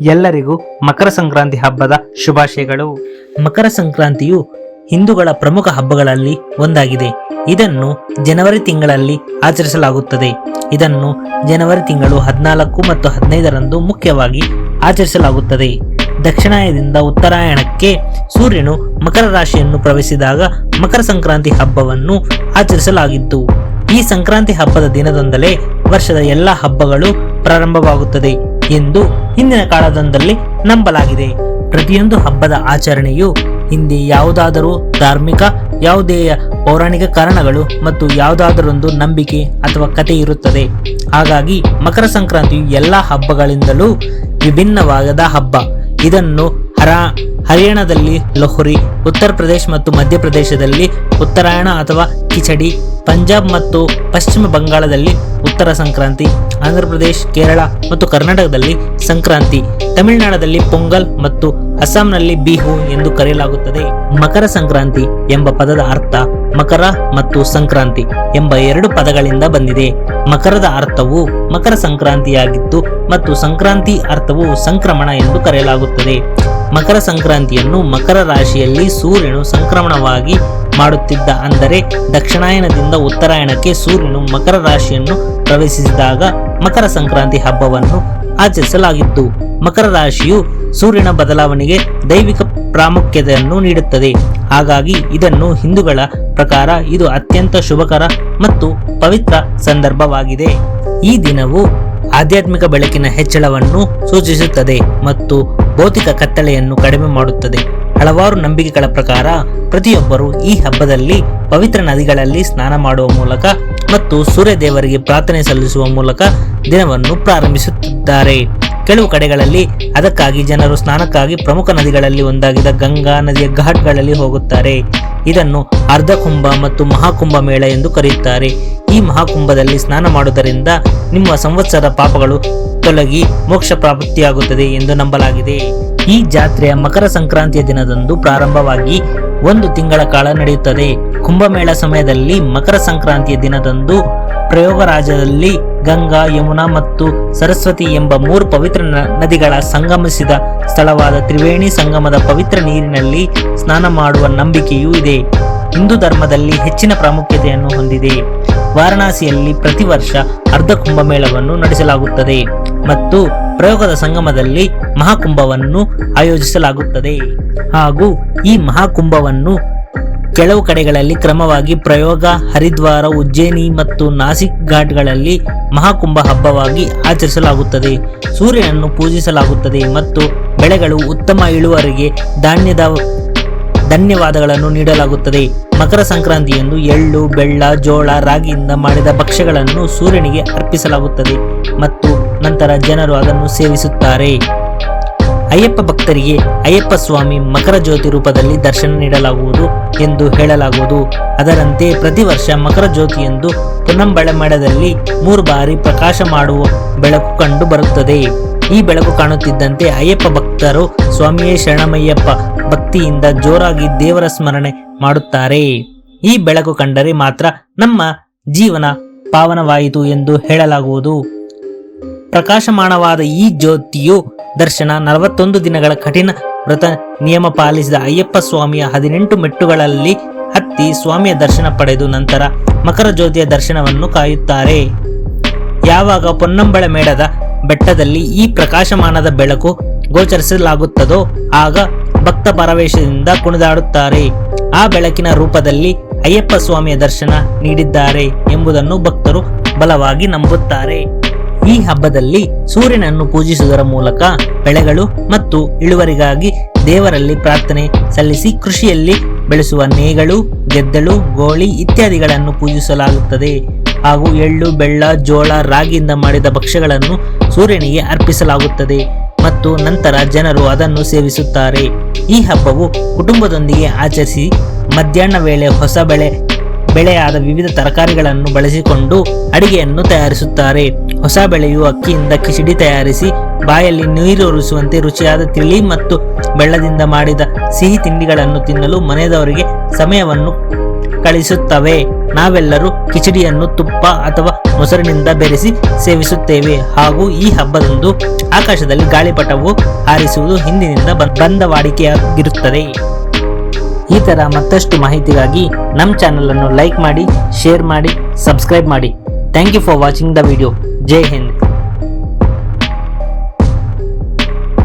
ಎಲ್ಲರಿಗೂ ಮಕರ ಸಂಕ್ರಾಂತಿ ಹಬ್ಬದ ಶುಭಾಶಯಗಳು. ಮಕರ ಸಂಕ್ರಾಂತಿಯು ಹಿಂದೂಗಳ ಪ್ರಮುಖ ಹಬ್ಬಗಳಲ್ಲಿ ಒಂದಾಗಿದೆ. ಇದನ್ನು ಜನವರಿ ತಿಂಗಳಲ್ಲಿ ಆಚರಿಸಲಾಗುತ್ತದೆ. ಇದನ್ನು ಜನವರಿ ತಿಂಗಳು ಹದಿನಾಲ್ಕು ಮತ್ತು ಹದಿನೈದರಂದು ಮುಖ್ಯವಾಗಿ ಆಚರಿಸಲಾಗುತ್ತದೆ. ದಕ್ಷಿಣಾಯದಿಂದ ಉತ್ತರಾಯಣಕ್ಕೆ ಸೂರ್ಯನು ಮಕರ ರಾಶಿಯನ್ನು ಪ್ರವೇಶಿಸಿದಾಗ ಮಕರ ಸಂಕ್ರಾಂತಿ ಹಬ್ಬವನ್ನು ಆಚರಿಸಲಾಗಿತ್ತು. ಈ ಸಂಕ್ರಾಂತಿ ಹಬ್ಬದ ದಿನದೊಂದಲೇ ವರ್ಷದ ಎಲ್ಲ ಹಬ್ಬಗಳು ಪ್ರಾರಂಭವಾಗುತ್ತದೆ. ಎಂದು ಹಿಂದಿನ ಕಾಲದಿಂದಲೇ ನಂಬಲಾಗಿದೆ. ಪ್ರತಿಯೊಂದು ಹಬ್ಬದ ಆಚರಣೆಯು ಹಿಂದೆ ಯಾವುದಾದರೂ ಧಾರ್ಮಿಕ, ಯಾವುದೇ ಪೌರಾಣಿಕ ಕಾರಣಗಳು ಮತ್ತು ಯಾವುದಾದರೊಂದು ನಂಬಿಕೆ ಅಥವಾ ಕಥೆ ಇರುತ್ತದೆ. ಹಾಗಾಗಿ ಮಕರ ಸಂಕ್ರಾಂತಿಯು ಎಲ್ಲ ಹಬ್ಬಗಳಿಂದಲೂ ವಿಭಿನ್ನವಾದ ಹಬ್ಬ. ಇದನ್ನು ಹರ, ಹರಿಯಾಣದಲ್ಲಿ ಲೋಹರಿ, ಉತ್ತರ ಪ್ರದೇಶ ಮತ್ತು ಮಧ್ಯಪ್ರದೇಶದಲ್ಲಿ ಉತ್ತರಾಯಣ ಅಥವಾ ಕಿಚಡಿ, ಪಂಜಾಬ್ ಮತ್ತು ಪಶ್ಚಿಮ ಬಂಗಾಳದಲ್ಲಿ ಉತ್ತರ ಸಂಕ್ರಾಂತಿ, ಆಂಧ್ರ ಪ್ರದೇಶ್, ಕೇರಳ ಮತ್ತು ಕರ್ನಾಟಕದಲ್ಲಿ ಸಂಕ್ರಾಂತಿ, ತಮಿಳುನಾಡಲ್ಲಿ ಪೊಂಗಲ್ ಮತ್ತು ಅಸ್ಸಾಂನಲ್ಲಿ ಬಿಹು ಎಂದು ಕರೆಯಲಾಗುತ್ತದೆ. ಮಕರ ಸಂಕ್ರಾಂತಿ ಎಂಬ ಪದದ ಅರ್ಥ ಮಕರ ಮತ್ತು ಸಂಕ್ರಾಂತಿ ಎಂಬ ಎರಡು ಪದಗಳಿಂದ ಬಂದಿದೆ. ಮಕರದ ಅರ್ಥವು ಮಕರ ಸಂಕ್ರಾಂತಿಯಾಗಿದ್ದು ಮತ್ತು ಸಂಕ್ರಾಂತಿ ಅರ್ಥವು ಸಂಕ್ರಮಣ ಎಂದು ಕರೆಯಲಾಗುತ್ತದೆ. ಮಕರ ಸಂಕ್ರಾಂತಿಯನ್ನು ಮಕರ ರಾಶಿಯಲ್ಲಿ ಸೂರ್ಯನು ಸಂಕ್ರಮಣವಾಗಿ ಮಾಡುತ್ತಿದ್ದ ಅಂದರೆ ದಕ್ಷಿಣಾಯನದಿಂದ ಉತ್ತರಾಯಣಕ್ಕೆ ಸೂರ್ಯನು ಮಕರ ರಾಶಿಯನ್ನು ಪ್ರವೇಶಿಸಿದಾಗ ಮಕರ ಸಂಕ್ರಾಂತಿ ಹಬ್ಬವನ್ನು ಆಚರಿಸಲಾಗಿತ್ತು. ಮಕರ ರಾಶಿಯು ಸೂರ್ಯನ ಬದಲಾವಣೆಗೆ ದೈವಿಕ ಪ್ರಾಮುಖ್ಯತೆಯನ್ನು ನೀಡುತ್ತದೆ. ಹಾಗಾಗಿ ಇದನ್ನು ಹಿಂದೂಗಳ ಪ್ರಕಾರ ಇದು ಅತ್ಯಂತ ಶುಭಕರ ಮತ್ತು ಪವಿತ್ರ ಸಂದರ್ಭವಾಗಿದೆ. ಈ ದಿನವು ಆಧ್ಯಾತ್ಮಿಕ ಬೆಳಕಿನ ಹೆಚ್ಚಳವನ್ನು ಸೂಚಿಸುತ್ತದೆ ಮತ್ತು ಭೌತಿಕ ಕತ್ತಲೆಯನ್ನು ಕಡಿಮೆ ಮಾಡುತ್ತದೆ. ಹಲವಾರು ನಂಬಿಕೆಗಳ ಪ್ರಕಾರ ಪ್ರತಿಯೊಬ್ಬರು ಈ ಹಬ್ಬದಲ್ಲಿ ಪವಿತ್ರ ನದಿಗಳಲ್ಲಿ ಸ್ನಾನ ಮಾಡುವ ಮೂಲಕ ಮತ್ತು ಸೂರ್ಯ ದೇವರಿಗೆ ಪ್ರಾರ್ಥನೆ ಸಲ್ಲಿಸುವ ಮೂಲಕ ದಿನವನ್ನು ಪ್ರಾರಂಭಿಸುತ್ತಿದ್ದಾರೆ. ಕೆಲವು ಕಡೆಗಳಲ್ಲಿ ಅದಕ್ಕಾಗಿ ಜನರು ಸ್ನಾನಕ್ಕಾಗಿ ಪ್ರಮುಖ ನದಿಗಳಲ್ಲಿ ಒಂದಾಗಿದ್ದ ಗಂಗಾ ನದಿಯ ಘಾಟ್ಗಳಲ್ಲಿ ಹೋಗುತ್ತಾರೆ. ಇದನ್ನು ಅರ್ಧ ಕುಂಭ ಮತ್ತು ಮಹಾಕುಂಭ ಮೇಳ ಎಂದು ಕರೆಯುತ್ತಾರೆ. ಈ ಮಹಾಕುಂಭದಲ್ಲಿ ಸ್ನಾನ ಮಾಡುವುದರಿಂದ ನಿಮ್ಮ ಸಂವತ್ಸರ ಪಾಪಗಳು ತೊಲಗಿ ಮೋಕ್ಷ ಪ್ರಾಪ್ತಿಯಾಗುತ್ತದೆ ಎಂದು ನಂಬಲಾಗಿದೆ. ಈ ಜಾತ್ರೆಯ ಮಕರ ಸಂಕ್ರಾಂತಿಯ ದಿನದಂದು ಪ್ರಾರಂಭವಾಗಿ ಒಂದು ತಿಂಗಳ ಕಾಲ ನಡೆಯುತ್ತದೆ. ಕುಂಭಮೇಳ ಸಮಯದಲ್ಲಿ ಮಕರ ಸಂಕ್ರಾಂತಿಯ ದಿನದಂದು ಪ್ರಯೋಗರಾಜದಲ್ಲಿ ಗಂಗಾ, ಯಮುನಾ ಮತ್ತು ಸರಸ್ವತಿ ಎಂಬ ಮೂರು ಪವಿತ್ರ ನದಿಗಳ ಸಂಗಮಿಸಿದ ಸ್ಥಳವಾದ ತ್ರಿವೇಣಿ ಸಂಗಮದ ಪವಿತ್ರ ನೀರಿನಲ್ಲಿ ಸ್ನಾನ ಮಾಡುವ ನಂಬಿಕೆಯೂ ಇದೆ. ಹಿಂದೂ ಧರ್ಮದಲ್ಲಿ ಹೆಚ್ಚಿನ ಪ್ರಾಮುಖ್ಯತೆಯನ್ನು ಹೊಂದಿದೆ. ವಾರಣಾಸಿಯಲ್ಲಿ ಪ್ರತಿ ವರ್ಷ ಅರ್ಧ ಕುಂಭಮೇಳವನ್ನು ನಡೆಸಲಾಗುತ್ತದೆ ಮತ್ತು ಪ್ರಯೋಗದ ಸಂಗಮದಲ್ಲಿ ಮಹಾಕುಂಭವನ್ನು ಆಯೋಜಿಸಲಾಗುತ್ತದೆ. ಹಾಗೂ ಈ ಮಹಾಕುಂಭವನ್ನು ಕೆಲವು ಕಡೆಗಳಲ್ಲಿ ಕ್ರಮವಾಗಿ ಪ್ರಯೋಗ, ಹರಿದ್ವಾರ, ಉಜ್ಜಯಿನಿ ಮತ್ತು ನಾಸಿಕ್ ಘಾಟ್ಗಳಲ್ಲಿ ಮಹಾಕುಂಭ ಹಬ್ಬವಾಗಿ ಆಚರಿಸಲಾಗುತ್ತದೆ. ಸೂರ್ಯನನ್ನು ಪೂಜಿಸಲಾಗುತ್ತದೆ ಮತ್ತು ಬೆಳೆಗಳು ಉತ್ತಮ ಇಳುವರಿಗೆ ಧಾನ್ಯದ ಧನ್ಯವಾದಗಳನ್ನು ನೀಡಲಾಗುತ್ತದೆ. ಮಕರ ಸಂಕ್ರಾಂತಿಯಂದು ಎಳ್ಳು, ಬೆಳ್ಳ, ಜೋಳ, ರಾಗಿಯಿಂದ ಮಾಡಿದ ಭಕ್ಷ್ಯಗಳನ್ನು ಸೂರ್ಯನಿಗೆ ಅರ್ಪಿಸಲಾಗುತ್ತದೆ ಮತ್ತು ನಂತರ ಜನರು ಅದನ್ನು ಸೇವಿಸುತ್ತಾರೆ. ಅಯ್ಯಪ್ಪ ಭಕ್ತರಿಗೆ ಅಯ್ಯಪ್ಪ ಸ್ವಾಮಿ ಮಕರ ಜ್ಯೋತಿ ರೂಪದಲ್ಲಿ ದರ್ಶನ ನೀಡಲಾಗುವುದು ಎಂದು ಹೇಳಲಾಗುವುದು. ಅದರಂತೆ ಪ್ರತಿ ವರ್ಷ ಮಕರ ಜ್ಯೋತಿಯಂದು ಮಡದಲ್ಲಿ ಮೂರು ಬಾರಿ ಪ್ರಕಾಶ ಮಾಡುವ ಬೆಳಕು ಕಂಡು ಬರುತ್ತದೆ. ಈ ಬೆಳಕು ಕಾಣುತ್ತಿದ್ದಂತೆ ಅಯ್ಯಪ್ಪ ಭಕ್ತರು ಸ್ವಾಮಿಯೇ ಶರಣಮಯ್ಯಪ್ಪ ಭಕ್ತಿಯಿಂದ ಜೋರಾಗಿ ದೇವರ ಸ್ಮರಣೆ ಮಾಡುತ್ತಾರೆ. ಈ ಬೆಳಕು ಕಂಡರೆ ಮಾತ್ರ ನಮ್ಮ ಜೀವನ ಪಾವನವಾಯಿತು ಎಂದು ಹೇಳಲಾಗುವುದು. ಪ್ರಕಾಶಮಾನವಾದ ಈ ಜ್ಯೋತಿಯು ದರ್ಶನ ನಲವತ್ತೊಂದು ದಿನಗಳ ಕಠಿಣ ವ್ರತ ನಿಯಮ ಪಾಲಿಸಿದ ಅಯ್ಯಪ್ಪ ಸ್ವಾಮಿಯ ಹದಿನೆಂಟು ಮೆಟ್ಟುಗಳಲ್ಲಿ ಹತ್ತಿ ಸ್ವಾಮಿಯ ದರ್ಶನ ಪಡೆದು ನಂತರ ಮಕರ ಜ್ಯೋತಿಯ ದರ್ಶನವನ್ನು ಕಾಯುತ್ತಾರೆ. ಯಾವಾಗ ಪೊನ್ನಂಬಳ ಮೇಳದ ಬೆಟ್ಟದಲ್ಲಿ ಈ ಪ್ರಕಾಶಮಾನದ ಬೆಳಕು ಗೋಚರಿಸಲಾಗುತ್ತದೋ ಆಗ ಭಕ್ತ ಪರವೇಶದಿಂದ ಕುಣಿದಾಡುತ್ತಾರೆ. ಆ ಬೆಳಕಿನ ರೂಪದಲ್ಲಿ ಅಯ್ಯಪ್ಪ ಸ್ವಾಮಿಯ ದರ್ಶನ ನೀಡಿದ್ದಾರೆ ಎಂಬುದನ್ನು ಭಕ್ತರು ಬಲವಾಗಿ ನಂಬುತ್ತಾರೆ. ಈ ಹಬ್ಬದಲ್ಲಿ ಸೂರ್ಯನನ್ನು ಪೂಜಿಸುವುದರ ಮೂಲಕ ಬೆಳೆಗಳು ಮತ್ತು ಇಳುವರಿಗಾಗಿ ದೇವರಲ್ಲಿ ಪ್ರಾರ್ಥನೆ ಸಲ್ಲಿಸಿ ಕೃಷಿಯಲ್ಲಿ ಬೆಳೆಸುವ ನೇಗಳು, ಗೆದ್ದಲು, ಗೋಳಿ ಇತ್ಯಾದಿಗಳನ್ನು ಪೂಜಿಸಲಾಗುತ್ತದೆ. ಹಾಗೂ ಎಳ್ಳು, ಬೆಳ್ಳ, ಜೋಳ, ರಾಗಿಯಿಂದ ಮಾಡಿದ ಭಕ್ಷ್ಯಗಳನ್ನು ಸೂರ್ಯನಿಗೆ ಅರ್ಪಿಸಲಾಗುತ್ತದೆ ಮತ್ತು ನಂತರ ಜನರು ಅದನ್ನು ಸೇವಿಸುತ್ತಾರೆ. ಈ ಹಬ್ಬವು ಕುಟುಂಬದೊಂದಿಗೆ ಆಚರಿಸಿ ಮಧ್ಯಾಹ್ನ ವೇಳೆ ಹೊಸ ಬೆಳೆ, ಬೆಳೆಯಾದ ವಿವಿಧ ತರಕಾರಿಗಳನ್ನು ಬಳಸಿಕೊಂಡು ಅಡಿಗೆಯನ್ನು ತಯಾರಿಸುತ್ತಾರೆ. ಹೊಸ ಬೆಳೆಯು ಅಕ್ಕಿಯಿಂದ ಕಿಚಡಿ ತಯಾರಿಸಿ ಬಾಯಲ್ಲಿ ನೀರೂರಿಸುವಂತೆ ರುಚಿಯಾದ ತಿಳಿ ಮತ್ತು ಬೆಳ್ಳದಿಂದ ಮಾಡಿದ ಸಿಹಿ ತಿಂಡಿಗಳನ್ನು ತಿನ್ನಲು ಮನೆಯವರಿಗೆ ಸಮಯವನ್ನು ಕಳಿಸುತ್ತವೆ. ನಾವೆಲ್ಲರೂ ಕಿಚಡಿಯನ್ನು ತುಪ್ಪ ಅಥವಾ ಮೊಸರಿನಿಂದ ಬೆರೆಸಿ ಸೇವಿಸುತ್ತೇವೆ. ಹಾಗೂ ಈ ಹಬ್ಬದಂದು ಆಕಾಶದಲ್ಲಿ ಗಾಳಿಪಟವು ಹಾರಿಸುವುದು ಹಿಂದಿನಿಂದ ಬಂದ ವಾಡಿಕೆಯಾಗಿರುತ್ತದೆ ಈ ಥರ ಮತ್ತಷ್ಟು ಮಾಹಿತಿಗಾಗಿ ನಮ್ಮ ಚಾನೆಲ್ ಅನ್ನು ಲೈಕ್ ಮಾಡಿ, ಶೇರ್ ಮಾಡಿ, ಸಬ್ಸ್ಕ್ರೈಬ್ ಮಾಡಿ. Thank you for watching the video. Jai Hind.